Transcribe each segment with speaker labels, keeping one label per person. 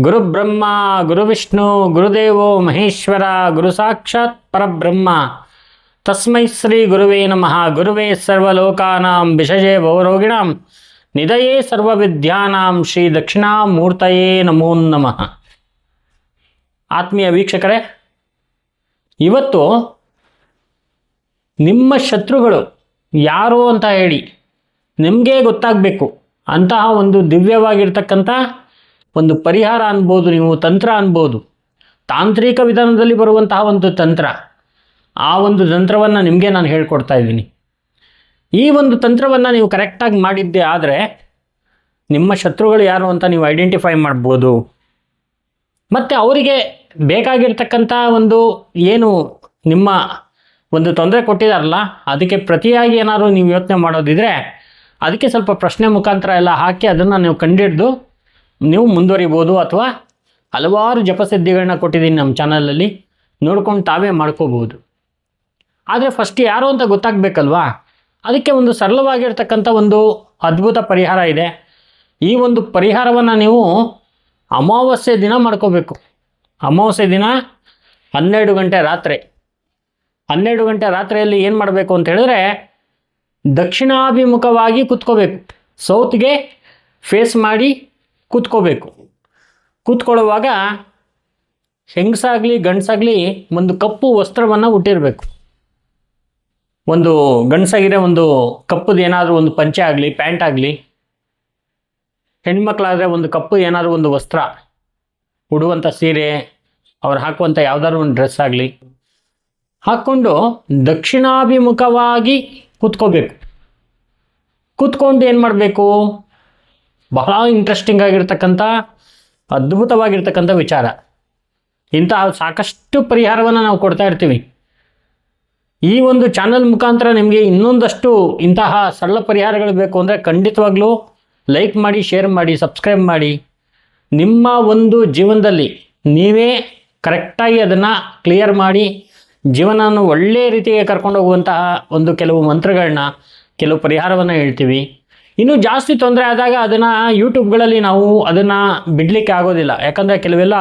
Speaker 1: ಗುರುಬ್ರಹ್ಮ, ಗುರುವಿಷ್ಣು, ಗುರುದೇವೋ ಮಹೇಶ್ವರ ಗುರು ಸಾಕ್ಷಾತ್ ಪರಬ್ರಹ್ಮ. ತಸ್ಮೈ ಶ್ರೀ ಗುರುವೇ ನಮಃ. ಗುರುವೇ ಸರ್ವಲೋಕಾನಾಂ ವಿಷಜೇ ಭವರೋಗಿಣಾಂ ನಿಧಯೇ ಸರ್ವವಿದ್ಯಾನಾಂ ಶ್ರೀ ದಕ್ಷಿಣಾಮೂರ್ತಯೇ ನಮೋ ನಮಃ. ಆತ್ಮೀಯ ವೀಕ್ಷಕರೇ, ಇವತ್ತು ನಿಮ್ಮ ಶತ್ರುಗಳು ಯಾರು ಅಂತ ಹೇಳಿ ನಿಮಗೆ ಗೊತ್ತಾಗಬೇಕು. ಅಂತಹ ಒಂದು ದಿವ್ಯವಾಗಿರ್ತಕ್ಕಂಥ ಒಂದು ಪರಿಹಾರ ಅನ್ಬೋದು, ನೀವು ತಂತ್ರ ಅನ್ಬೋದು. ತಾಂತ್ರಿಕ ವಿಧಾನದಲ್ಲಿ ಬರುವಂತಹ ಒಂದು ತಂತ್ರ. ಆ ಒಂದು ತಂತ್ರವನ್ನು ನಿಮಗೆ ನಾನು ಹೇಳ್ಕೊಡ್ತಾ ಇದ್ದೀನಿ. ಈ ಒಂದು ತಂತ್ರವನ್ನು ನೀವು ಕರೆಕ್ಟಾಗಿ ಮಾಡಿದ್ದೆ ಆದರೆ ನಿಮ್ಮ ಶತ್ರುಗಳು ಯಾರು ಅಂತ ನೀವು ಐಡೆಂಟಿಫೈ ಮಾಡ್ಬೋದು. ಮತ್ತು ಅವರಿಗೆ ಬೇಕಾಗಿರ್ತಕ್ಕಂಥ ಒಂದು ಏನು ನಿಮ್ಮ ಒಂದು ತೊಂದರೆ ಕೊಟ್ಟಿದಾರಲ್ಲ, ಅದಕ್ಕೆ ಪ್ರತಿಯಾಗಿ ಏನಾದರೂ ನೀವು ಯೋಚನೆ ಮಾಡೋದಿದ್ರೆ ಅದಕ್ಕೆ ಸ್ವಲ್ಪ ಪ್ರಶ್ನೆ ಮುಖಾಂತರ ಎಲ್ಲ ಹಾಕಿ ಅದನ್ನು ನೀವು ಕಂಡಿಡ್ದು ನೀವು ಮುಂದುವರಿಬೋದು ಅಥವಾ ಹಲವಾರು ಜಪಸಿದ್ಧಿಗಳನ್ನ ಕೊಟ್ಟಿದ್ದೀನಿ ನಮ್ಮ ಚಾನಲಲ್ಲಿ ನೋಡ್ಕೊಂಡು ತಾವೇ ಮಾಡ್ಕೋಬೋದು. ಆದರೆ ಫಸ್ಟ್ ಯಾರು ಅಂತ ಗೊತ್ತಾಗಬೇಕಲ್ವಾ? ಅದಕ್ಕೆ ಒಂದು ಸರಳವಾಗಿರ್ತಕ್ಕಂಥ ಒಂದು ಅದ್ಭುತ ಪರಿಹಾರ ಇದೆ. ಈ ಒಂದು ಪರಿಹಾರವನ್ನು ನೀವು ಅಮಾವಾಸ್ಯೆ ದಿನ ಮಾಡ್ಕೋಬೇಕು. ಅಮಾವಾಸ್ಯೆ ದಿನ ಹನ್ನೆರಡು ಗಂಟೆ ರಾತ್ರಿ. ಹನ್ನೆರಡು ಗಂಟೆ ರಾತ್ರಿಯಲ್ಲಿ ಏನು ಮಾಡಬೇಕು ಅಂತ ಹೇಳಿದ್ರೆ ದಕ್ಷಿಣಾಭಿಮುಖವಾಗಿ ಕುತ್ಕೋಬೇಕು. ಸೌತ್ಗೆ ಫೇಸ್ ಮಾಡಿ ಕೂತ್ಕೋಬೇಕು. ಕೂತ್ಕೊಳ್ಳುವಾಗ ಹೆಂಗಸಾಗಲಿ, ಗಂಡಸಾಗಲಿ ಒಂದು ಕಪ್ಪು ವಸ್ತ್ರವನ್ನು ಹುಟ್ಟಿರಬೇಕು ಒಂದು ಗಂಡಸಾಗಿರೋ ಒಂದು ಕಪ್ಪದ ಏನಾದರೂ ಒಂದು ಪಂಚೆ ಆಗಲಿ, ಪ್ಯಾಂಟ್ ಆಗಲಿ, ಹೆಣ್ಮಕ್ಳಾದರೆ ಒಂದು ಕಪ್ಪು ಏನಾದರೂ ಒಂದು ವಸ್ತ್ರ ಉಡುವಂಥ ಸೀರೆ, ಅವ್ರು ಹಾಕುವಂಥ ಯಾವುದಾದ್ರು ಒಂದು ಡ್ರೆಸ್ ಆಗಲಿ, ಹಾಕ್ಕೊಂಡು ದಕ್ಷಿಣಾಭಿಮುಖವಾಗಿ ಕೂತ್ಕೋಬೇಕು. ಕೂತ್ಕೊಂಡು ಏನು ಮಾಡಬೇಕು? ಬಹಳ ಇಂಟ್ರೆಸ್ಟಿಂಗ್ ಆಗಿರ್ತಕ್ಕಂಥ, ಅದ್ಭುತವಾಗಿರ್ತಕ್ಕಂಥ ವಿಚಾರ. ಇಂತಹ ಸಾಕಷ್ಟು ಪರಿಹಾರವನ್ನು ನಾವು ಕೊಡ್ತಾ ಇರ್ತೀವಿ. ಈ ಒಂದು ಚಾನಲ್ ಮುಖಾಂತರ ನಿಮಗೆ ಇನ್ನೊಂದಷ್ಟು ಇಂತಹ ಸರಳ ಪರಿಹಾರಗಳು ಬೇಕು ಅಂದರೆ ಖಂಡಿತವಾಗ್ಲೂ ಲೈಕ್ ಮಾಡಿ ಶೇರ್ ಮಾಡಿ ಸಬ್ಸ್ಕ್ರೈಬ್ ಮಾಡಿ. ನಿಮ್ಮ ಒಂದು ಜೀವನದಲ್ಲಿ ನೀವೇ ಕರೆಕ್ಟಾಗಿ ಅದನ್ನು ಕ್ಲಿಯರ್ ಮಾಡಿ, ಜೀವನವನ್ನು ಒಳ್ಳೆಯ ರೀತಿಗೆ ಕರ್ಕೊಂಡು ಹೋಗುವಂತಹ ಒಂದು ಕೆಲವು ಮಂತ್ರಗಳನ್ನ, ಕೆಲವು ಪರಿಹಾರವನ್ನು ಹೇಳ್ತೀವಿ. ಇನ್ನು ಜಾಸ್ತಿ ತೊಂದರೆ ಆದಾಗ ಅದನ್ನು ಯೂಟ್ಯೂಬ್ಗಳಲ್ಲಿ ನಾವು ಅದನ್ನು ಬಿಡಲಿಕ್ಕೆ ಆಗೋದಿಲ್ಲ. ಯಾಕಂದರೆ ಕೆಲವೆಲ್ಲ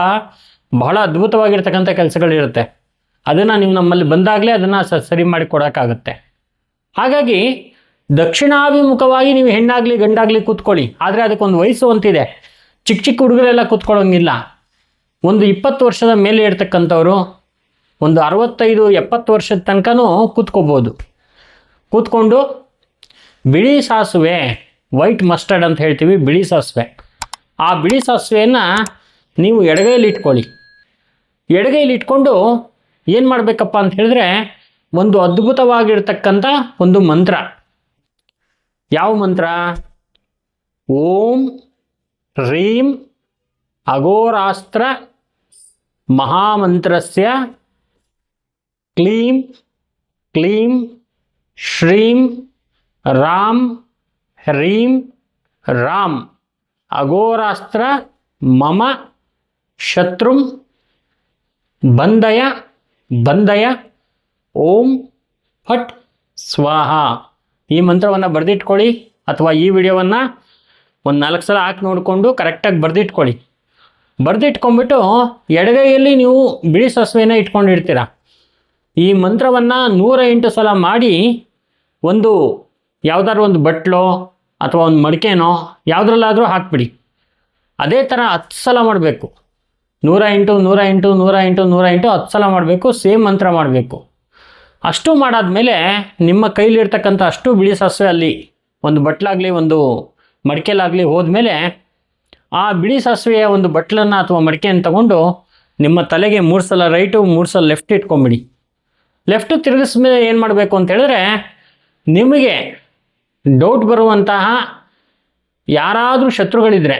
Speaker 1: ಬಹಳ ಅದ್ಭುತವಾಗಿರ್ತಕ್ಕಂಥ ಕೆಲಸಗಳಿರುತ್ತೆ. ಅದನ್ನು ನೀವು ನಮ್ಮಲ್ಲಿ ಬಂದಾಗಲೇ ಅದನ್ನು ಸರಿ ಮಾಡಿ ಕೊಡೋಕ್ಕಾಗುತ್ತೆ. ಹಾಗಾಗಿ ದಕ್ಷಿಣಾಭಿಮುಖವಾಗಿ ನೀವು ಹೆಣ್ಣಾಗಲಿ ಗಂಡಾಗಲಿ ಕೂತ್ಕೊಳ್ಳಿ. ಆದರೆ ಅದಕ್ಕೊಂದು ವಯಸ್ಸು ಅಂತಿದೆ. ಚಿಕ್ಕ ಚಿಕ್ಕ ಹುಡುಗರೆಲ್ಲ ಕೂತ್ಕೊಳ್ಳೋಂಗಿಲ್ಲ. ಒಂದು ಇಪ್ಪತ್ತು ವರ್ಷದ ಮೇಲೆ ಇರ್ತಕ್ಕಂಥವ್ರು ಒಂದು ಅರವತ್ತೈದು ಎಪ್ಪತ್ತು ವರ್ಷದ ತನಕನೂ ಕೂತ್ಕೋಬೋದು. ಕೂತ್ಕೊಂಡು ಬಿಳಿ ಸಾಸಿವೆ ವೈಟ್ ಮಸ್ಟರ್ಡ್ ಅಂತ ಹೇಳ್ತೀವಿ, ಬಿಳಿ ಸಾಸಿವೆ. ಆ ಬಿಳಿ ಸಾಸುವೆಯನ್ನು ನೀವು ಎಡಗೈಲಿ ಇಟ್ಕೊಳ್ಳಿ. ಎಡಗೈಲಿ ಇಟ್ಕೊಂಡು ಏನು ಮಾಡಬೇಕಪ್ಪ ಅಂತ ಹೇಳಿದ್ರೆ, ಒಂದು ಅದ್ಭುತವಾಗಿರ್ತಕ್ಕಂಥ ಒಂದು ಮಂತ್ರ. ಯಾವ ಮಂತ್ರ? ಓಂ ರೀಂ ಅಗೋರಾಸ್ತ್ರ ಮಹಾಮಂತ್ರಸ್ಯ ಕ್ಲೀಂ ಕ್ಲೀಂ ಶ್ರೀಂ ರಾಮ್, ಹ್ರೀಂ, ರಾಮ್. ಅಘೋರಾಸ್ತ್ರ, ಮಮ, ಶತ್ರುಂ, ಬಂದಯ ಬಂದಯ, ಓಂ, ಫಟ್, ಸ್ವಾಹ. ಈ ಮಂತ್ರವನ್ನು ಬರೆದಿಟ್ಕೊಳ್ಳಿ ಅಥವಾ ಈ ವಿಡಿಯೋವನ್ನು ಒಂದು ನಾಲ್ಕು ಸಲ ಹಾಕಿ ನೋಡಿಕೊಂಡು ಕರೆಕ್ಟಾಗಿ ಬರೆದಿಟ್ಕೊಳ್ಳಿ. ಬರೆದಿಟ್ಕೊಂಡ್ಬಿಟ್ಟು ಎಡಗೈಯಲ್ಲಿ ನೀವು ಬಿಳಿ ಸಾಸಿವೆನ ಇಟ್ಕೊಂಡಿರ್ತೀರ. ಈ ಮಂತ್ರವನ್ನು ನೂರ ಸಲ ಮಾಡಿ ಒಂದು ಯಾವುದಾದ್ರು ಒಂದು ಬಟ್ಲೋ ಅಥವಾ ಒಂದು ಮಡಿಕೆನೋ ಯಾವುದ್ರಲ್ಲಾದರೂ ಹಾಕ್ಬಿಡಿ. ಅದೇ ಥರ ಹತ್ತು ಸಲ ಮಾಡಬೇಕು. ನೂರ ಎಂಟು ನೂರ ಎಂಟು ನೂರ ಎಂಟು ನೂರ ಎಂಟು ಹತ್ತು ಸಲ ಮಾಡಬೇಕು, ಸೇಮ್ ಮಂತ್ರ ಮಾಡಬೇಕು. ಅಷ್ಟು ಮಾಡಾದಮೇಲೆ ನಿಮ್ಮ ಕೈಲಿರ್ತಕ್ಕಂಥ ಅಷ್ಟು ಬಿಳಿ ಸಾಸಿವೆ ಅಲ್ಲಿ ಒಂದು ಬಟ್ಲಾಗಲಿ, ಒಂದು ಮಡಿಕೆಲಾಗಲಿ ಹೋದ್ಮೇಲೆ ಆ ಬಿಳಿ ಸಾಸಿವೆಯ ಒಂದು ಬಟ್ಲನ್ನು ಅಥವಾ ಮಡಿಕೆಯನ್ನು ತಗೊಂಡು ನಿಮ್ಮ ತಲೆಗೆ ಮೂರು ಸಲ ರೈಟು, ಮೂರು ಸಲ ಲೆಫ್ಟ್ ಇಟ್ಕೊಂಬಿಡಿ. ಲೆಫ್ಟು ತಿರುಗಿಸ್ಮೇಲೆ ಏನು ಮಾಡಬೇಕು ಅಂತ ಹೇಳಿದ್ರೆ ನಿಮಗೆ ಡೌಟ್ ಬರುವಂತಹ ಯಾರಾದರೂ ಶತ್ರುಗಳಿದ್ರೆ,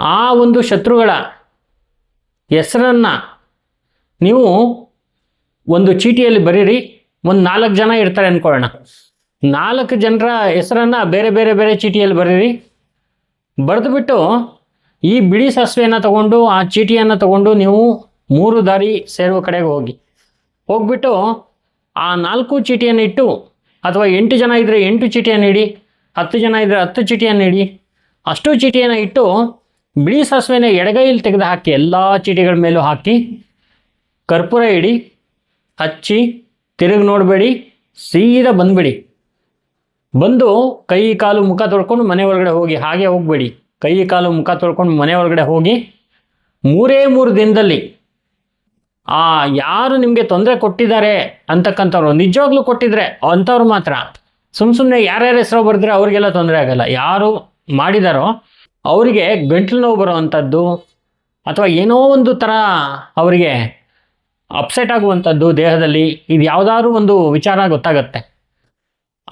Speaker 1: ಆ ಒಂದು ಶತ್ರುಗಳ ಹೆಸರನ್ನು ನೀವು ಒಂದು ಚೀಟಿಯಲ್ಲಿ ಬರೀರಿ, ಒಂದು ನಾಲ್ಕು ಜನ ಇರ್ತಾರೆ ಅಂದ್ಕೊಳ್ಳೋಣ ನಾಲ್ಕು ಜನರ ಹೆಸರನ್ನು ಬೇರೆ ಬೇರೆ ಬೇರೆ ಚೀಟಿಯಲ್ಲಿ ಬರೀರಿ. ಬರೆದುಬಿಟ್ಟು ಈ ಬಿಳಿ ಸಾಸಿವೆಯನ್ನು ತಗೊಂಡು, ಆ ಚೀಟಿಯನ್ನು ತಗೊಂಡು ನೀವು ಮೂರು ದಾರಿ ಸೇರುವ ಕಡೆಗೆ ಹೋಗಿ. ಹೋಗ್ಬಿಟ್ಟು ಆ ನಾಲ್ಕು ಚೀಟಿಯನ್ನು ಇಟ್ಟು ಅಥವಾ ಎಂಟು ಜನ ಇದ್ದರೆ ಎಂಟು ಚೀಟಿಯನ್ನು ಇಡಿ ಹತ್ತು ಜನ ಇದ್ದರೆ ಹತ್ತು ಚೀಟಿಯನ್ನು ಇಡಿ ಅಷ್ಟು ಚೀಟಿಯನ್ನು ಇಟ್ಟು ಬಿಳಿ ಸಾಸಿವೆನ ಎಡಗೈಯಲ್ಲಿ ತೆಗೆದು ಹಾಕಿ ಎಲ್ಲ ಚೀಟಿಗಳ ಮೇಲೂ ಹಾಕಿ ಕರ್ಪೂರ ಇಡಿ, ಹಚ್ಚಿ, ತಿರುಗಿ ನೋಡಬೇಡಿ, ಸೀದಾ ಬಂದುಬಿಡಿ. ಬಂದು ಕೈ ಕಾಲು ಮುಖ ತೊಳ್ಕೊಂಡು ಮನೆ ಒಳಗಡೆ ಹೋಗಿ ಹಾಗೆ ಹೋಗಬೇಡಿ. ಕೈ ಕಾಲು ಮುಖ ತೊಳ್ಕೊಂಡು ಮನೆ ಒಳಗಡೆ ಹೋಗಿ ಮೂರೇ ಮೂರು ದಿನದಲ್ಲಿ ಆ, ಯಾರು ನಿಮಗೆ ತೊಂದರೆ ಕೊಟ್ಟಿದ್ದಾರೆ ಅಂತಕ್ಕಂಥವ್ರು, ನಿಜವಾಗ್ಲೂ ಕೊಟ್ಟಿದ್ರೆ ಅಂಥವ್ರು ಮಾತ್ರ. ಸುಮ್ಮ ಸುಮ್ಮನೆ ಯಾರ್ಯಾರ ಹೆಸರು ಬರೆದ್ರೆ ಅವ್ರಿಗೆಲ್ಲ ತೊಂದರೆ ಆಗಲ್ಲ. ಯಾರು ಮಾಡಿದಾರೋ ಅವರಿಗೆ ಗಂಟ್ಲು ನೋವು ಬರುವಂಥದ್ದು ಅಥವಾ ಏನೋ ಒಂದು ಥರ ಅವರಿಗೆ ಅಪ್ಸೆಟ್ ಆಗುವಂಥದ್ದು ದೇಹದಲ್ಲಿ ಇದು ಯಾವುದಾದ್ರೂ ಒಂದು ವಿಚಾರ ಗೊತ್ತಾಗತ್ತೆ.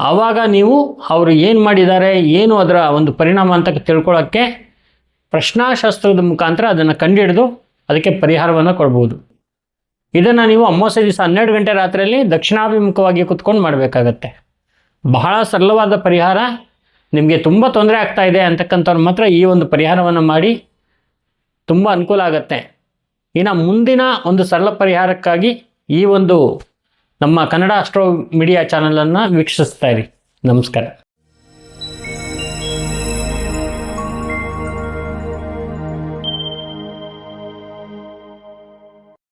Speaker 1: ಆವಾಗ ನೀವು ಅವರು ಏನು ಮಾಡಿದ್ದಾರೆ, ಏನು ಅದರ ಒಂದು ಪರಿಣಾಮ ಅಂತ ತಿಳ್ಕೊಳ್ಳೋಕ್ಕೆ ಪ್ರಶ್ನಾಶಾಸ್ತ್ರದ ಮುಖಾಂತರ ಅದನ್ನು ಕಂಡುಹಿಡಿದು ಅದಕ್ಕೆ ಪರಿಹಾರವನ್ನು ಕೊಡ್ಬೋದು. ಇದನ್ನು ನೀವು ಅಮಾವಾಸ್ಯೆ ದಿವಸ ಹನ್ನೆರಡು ಗಂಟೆ ರಾತ್ರಿಯಲ್ಲಿ ದಕ್ಷಿಣಾಭಿಮುಖವಾಗಿ ಕುತ್ಕೊಂಡು ಮಾಡಬೇಕಾಗತ್ತೆ. ಬಹಳ ಸರಳವಾದ ಪರಿಹಾರ. ನಿಮಗೆ ತುಂಬ ತೊಂದರೆ ಆಗ್ತಾ ಇದೆ ಅಂತಕ್ಕಂಥವ್ರು ಮಾತ್ರ ಈ ಒಂದು ಪರಿಹಾರವನ್ನು ಮಾಡಿ ತುಂಬ ಅನುಕೂಲ ಆಗುತ್ತೆ. ಇನ್ನು ಮುಂದಿನ ಒಂದು ಸರಳ ಪರಿಹಾರಕ್ಕಾಗಿ ಈ ಒಂದು ನಮ್ಮ ಕನ್ನಡ ಅಸ್ಟ್ರೋ ಮೀಡಿಯಾ ಚಾನಲನ್ನು ವೀಕ್ಷಿಸ್ತಾ ಇರಿ. ನಮಸ್ಕಾರ.